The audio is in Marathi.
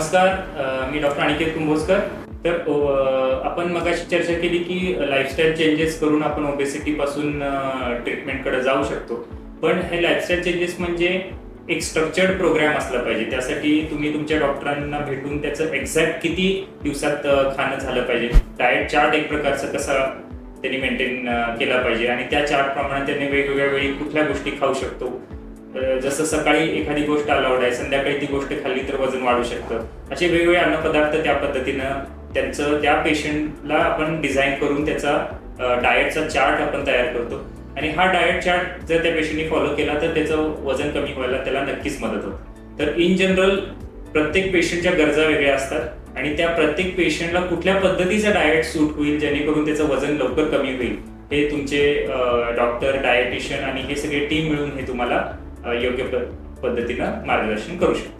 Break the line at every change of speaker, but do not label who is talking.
नमस्कार मी डॉक्टर अनिकेत कुंभोजकर. तर आपण मगाशी चर्चा केली की लाईफस्टाईल चेंजेस करून आपण ओबेसिटी पासून ट्रीटमेंटकडे जाऊ शकतो. पण हे लाईफस्टाईल चेंजेस म्हणजे एक स्ट्रक्चर्ड प्रोग्राम असला पाहिजे. त्यासाठी तुम्ही तुमच्या डॉक्टरांना भेटून त्याचं एक्झॅक्ट किती दिवसात खाणं झालं पाहिजे. डाएट चार्ट एक प्रकारचं कसा त्यांनी मेंटेन केला पाहिजे. आणि त्या चार्ट प्रमाणे त्यांनी वेगवेगळ्या वेळी कुठल्या गोष्टी खाऊ शकतो. जसं सकाळी एखादी गोष्ट अलाउड आहे संध्याकाळी ती गोष्ट खाल्ली तर वजन वाढू शकतं. असे वेगवेगळे अन्नपदार्थ त्या पद्धतीनं त्यांचं त्या पेशंटला आपण डिझाईन करून त्याचा डाएटचा चार्ट आपण तयार करतो. आणि हा डाएट चार्ट जर त्या पेशंटने फॉलो केला तर त्याचं वजन कमी व्हायला त्याला नक्कीच मदत होते. तर इन जनरल प्रत्येक पेशंटच्या गरजा वेगळ्या असतात आणि त्या प्रत्येक पेशंटला कुठल्या पद्धतीचा डाएट सूट होईल जेणेकरून त्याचं वजन लवकर कमी होईल हे तुमचे डॉक्टर डायटिशियन आणि हे सगळे टीम मिळून हे तुम्हाला योग्य प- पद्धतीनं मार्गदर्शन करू शकतो.